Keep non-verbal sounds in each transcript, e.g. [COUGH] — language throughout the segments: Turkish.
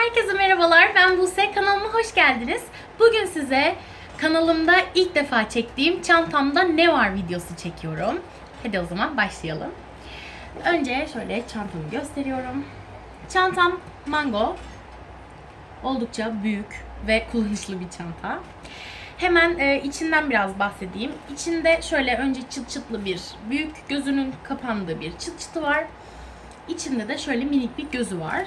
Herkese merhabalar. Ben Buse. Kanalıma hoş geldiniz. Bugün size kanalımda ilk defa çektiğim çantamda ne var videosu çekiyorum. Hadi o zaman başlayalım. Önce şöyle çantamı gösteriyorum. Çantam Mango. Oldukça büyük ve kullanışlı bir çanta. Hemen e, içinden biraz bahsedeyim. İçinde şöyle önce çıt çıtlı bir büyük gözünün kapandığı bir çıt çıtı var. İçinde de şöyle minik bir gözü var.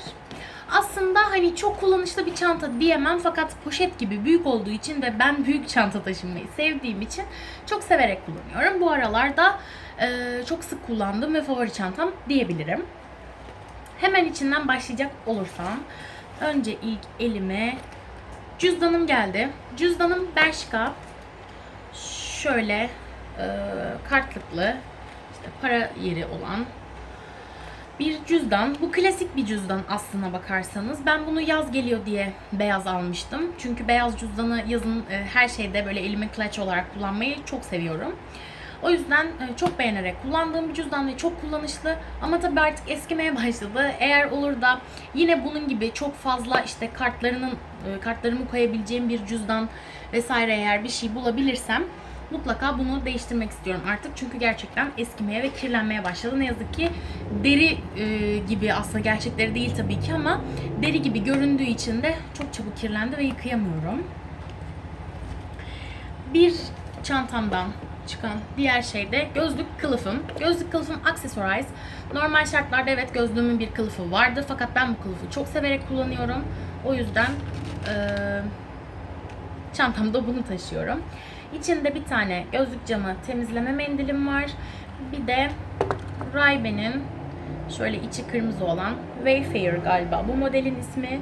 Aslında hani çok kullanışlı bir çanta diyemem fakat poşet gibi büyük olduğu için ve ben büyük çanta taşımayı sevdiğim için çok severek kullanıyorum. Bu aralarda e, çok sık kullandığım ve favori çantam diyebilirim. Hemen içinden başlayacak olursam önce ilk elime cüzdanım geldi. Cüzdanım Bershka. Şöyle e, kartlıklı işte para yeri olan bir cüzdan. Bu klasik bir cüzdan aslına bakarsanız. Ben bunu yaz geliyor diye beyaz almıştım. Çünkü beyaz cüzdanı yazın e, her şeyde böyle elime clutch olarak kullanmayı çok seviyorum. O yüzden e, çok beğenerek kullandığım bir cüzdan ve çok kullanışlı. Ama tabii artık eskimeye [LAUGHS] başladı. Eğer olur da yine bunun gibi çok fazla işte kartlarının e, kartlarımı koyabileceğim bir cüzdan vesaire eğer bir şey bulabilirsem mutlaka bunu değiştirmek istiyorum artık. Çünkü gerçekten eskimeye ve kirlenmeye başladı. Ne yazık ki deri e, gibi aslında gerçekleri değil tabii ki ama deri gibi göründüğü için de çok çabuk kirlendi ve yıkayamıyorum. Bir çantamdan çıkan diğer şey de gözlük kılıfım. Gözlük kılıfım Accessorize. Normal şartlarda evet gözlüğümün bir kılıfı vardı fakat ben bu kılıfı çok severek kullanıyorum. O yüzden e, çantamda bunu taşıyorum. İçinde bir tane gözlük camı temizleme mendilim var. Bir de Ray-Ban'in şöyle içi kırmızı olan Wayfarer galiba bu modelin ismi.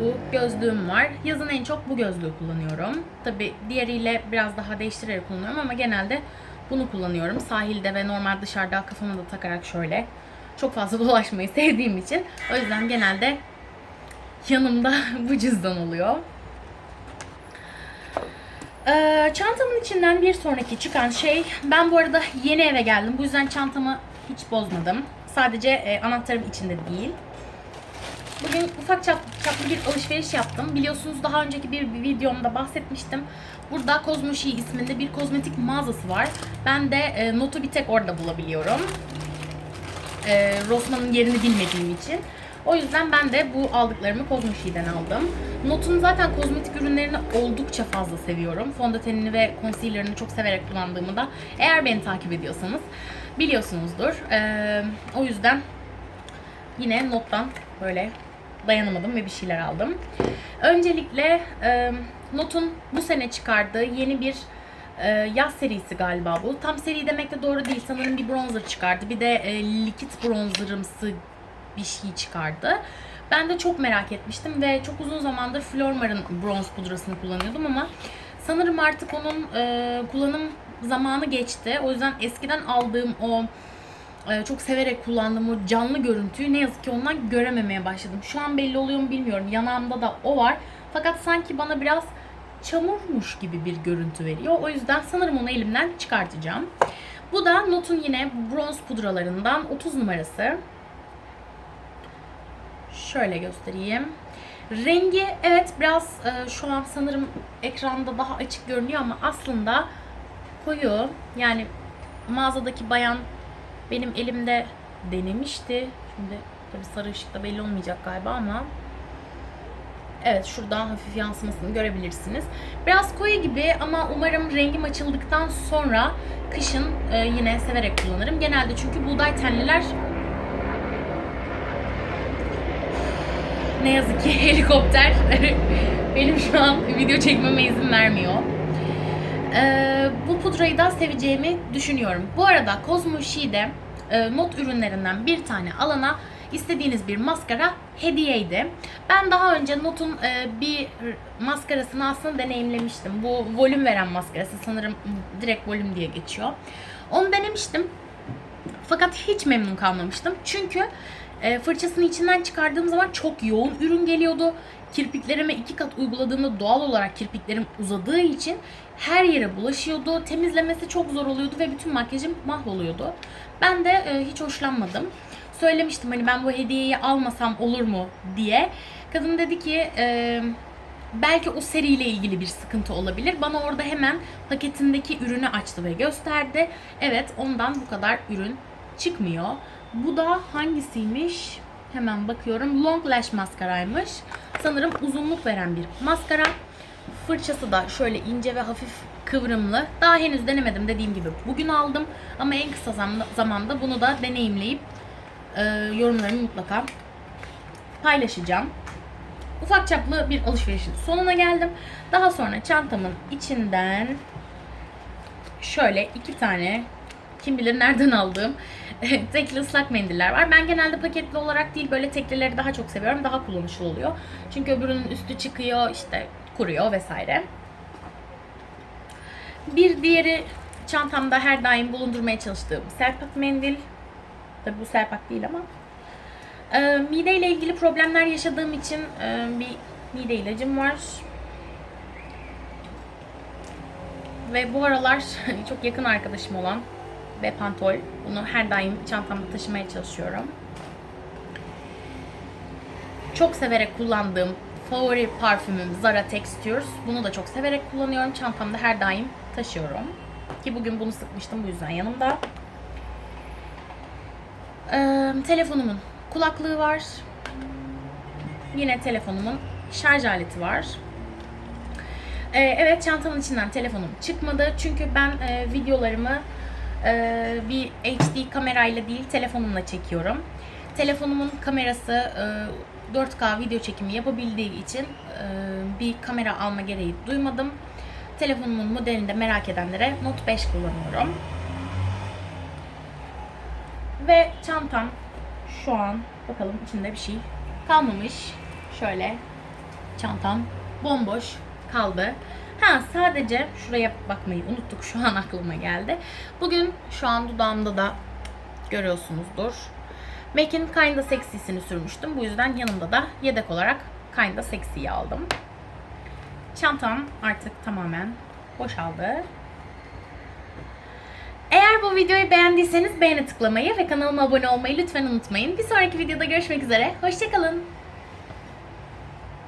Bu gözlüğüm var. Yazın en çok bu gözlüğü kullanıyorum. Tabi diğeriyle biraz daha değiştirerek kullanıyorum ama genelde bunu kullanıyorum. Sahilde ve normal dışarıda kafama da takarak şöyle çok fazla [LAUGHS] dolaşmayı sevdiğim için. O yüzden genelde yanımda [LAUGHS] bu cüzdan oluyor. Ee, çantamın içinden bir sonraki çıkan şey, ben bu arada yeni eve geldim. Bu yüzden çantamı hiç bozmadım. Sadece e, anahtarım içinde değil. Bugün ufak çap, çaplı bir alışveriş yaptım. Biliyorsunuz daha önceki bir, videomda bahsetmiştim. Burada Kozmoşi isminde bir kozmetik mağazası var. Ben de e, notu bir tek orada bulabiliyorum. E, Rossmann'ın yerini bilmediğim için. O yüzden ben de bu aldıklarımı Kozmoşi'den aldım. Not'un zaten kozmetik ürünlerini oldukça fazla seviyorum. Fondötenini ve concealer'ını çok severek kullandığımı da eğer beni takip ediyorsanız biliyorsunuzdur. Ee, o yüzden yine Not'tan böyle dayanamadım ve bir şeyler aldım. Öncelikle e, Not'un bu sene çıkardığı yeni bir e, yaz serisi galiba bu. Tam seri demek de doğru değil. Sanırım bir bronzer çıkardı. Bir de e, likit bronzerımsı bir şey çıkardı. Ben de çok merak etmiştim ve çok uzun zamandır Flormar'ın bronz pudrasını kullanıyordum ama sanırım artık onun e, kullanım zamanı geçti. O yüzden eskiden aldığım o e, çok severek kullandığım o canlı görüntüyü ne yazık ki ondan görememeye başladım. Şu an belli oluyor mu bilmiyorum. Yanağımda da o var. Fakat sanki bana biraz çamurmuş gibi bir görüntü veriyor. O yüzden sanırım onu elimden çıkartacağım. Bu da Not'un yine bronz pudralarından 30 numarası. Şöyle göstereyim. Rengi evet biraz e, şu an sanırım ekranda daha açık görünüyor ama aslında koyu. Yani mağazadaki bayan benim elimde denemişti. Şimdi tabii sarı ışıkta belli olmayacak galiba ama Evet şuradan hafif yansımasını görebilirsiniz. Biraz koyu gibi ama umarım rengim açıldıktan sonra kışın e, yine severek kullanırım. Genelde çünkü buğday tenliler ne yazık ki [LAUGHS] helikopter [LAUGHS] benim şu an video çekmeme izin vermiyor. Ee, bu pudrayı da seveceğimi düşünüyorum. Bu arada Cosmo She'de e, not ürünlerinden bir tane alana istediğiniz bir maskara hediyeydi. Ben daha önce Not'un e, bir maskarasını aslında deneyimlemiştim. Bu volüm veren maskarası sanırım direkt volüm diye geçiyor. Onu denemiştim. Fakat hiç memnun kalmamıştım. Çünkü e, fırçasını içinden çıkardığım zaman çok yoğun ürün geliyordu. Kirpiklerime iki kat uyguladığımda doğal olarak kirpiklerim uzadığı için her yere bulaşıyordu. Temizlemesi çok zor oluyordu ve bütün makyajım mahvoluyordu. Ben de e, hiç hoşlanmadım. Söylemiştim hani ben bu hediyeyi almasam olur mu diye. Kadın dedi ki e, belki o seriyle ilgili bir sıkıntı olabilir. Bana orada hemen paketindeki ürünü açtı ve gösterdi. Evet ondan bu kadar ürün çıkmıyor. Bu da hangisiymiş? Hemen bakıyorum. Long Lash maskaraymış. Sanırım uzunluk veren bir maskara. Fırçası da şöyle ince ve hafif kıvrımlı. Daha henüz denemedim dediğim gibi. Bugün aldım ama en kısa zam- zamanda bunu da deneyimleyip e, yorumlarımı mutlaka paylaşacağım. Ufak çaplı bir alışverişin sonuna geldim. Daha sonra çantamın içinden şöyle iki tane kim bilir nereden aldığım [LAUGHS] tekli ıslak mendiller var. Ben genelde paketli olarak değil böyle teklileri daha çok seviyorum. Daha kullanışlı oluyor. Çünkü öbürünün üstü çıkıyor işte kuruyor vesaire. Bir diğeri çantamda her daim bulundurmaya çalıştığım serpak mendil. Tabi bu serpak değil ama. Ee, mideyle ilgili problemler yaşadığım için e, bir mide ilacım var. Ve bu aralar [LAUGHS] çok yakın arkadaşım olan Bepantol. Bunu her daim çantamda taşımaya çalışıyorum. Çok severek kullandığım favori parfümüm Zara Textures. Bunu da çok severek kullanıyorum. Çantamda her daim taşıyorum. Ki bugün bunu sıkmıştım bu yüzden yanımda. Ee, telefonumun kulaklığı var. Yine telefonumun şarj aleti var. Ee, evet çantamın içinden telefonum çıkmadı. Çünkü ben e, videolarımı e, bir HD kamerayla değil telefonumla çekiyorum. Telefonumun kamerası e, 4K video çekimi yapabildiği için e, bir kamera alma gereği duymadım. Telefonumun modelini de merak edenlere Note 5 kullanıyorum. Ve çantam şu an bakalım içinde bir şey kalmamış. Şöyle çantam bomboş kaldı. Ha sadece şuraya bakmayı unuttuk. Şu an aklıma geldi. Bugün şu an dudağımda da görüyorsunuzdur. MAC'in Kinda Sexy'sini sürmüştüm. Bu yüzden yanımda da yedek olarak Kinda Sexy'yi aldım. Çantam artık tamamen boşaldı. Eğer bu videoyu beğendiyseniz beğene tıklamayı ve kanalıma abone olmayı lütfen unutmayın. Bir sonraki videoda görüşmek üzere. Hoşçakalın.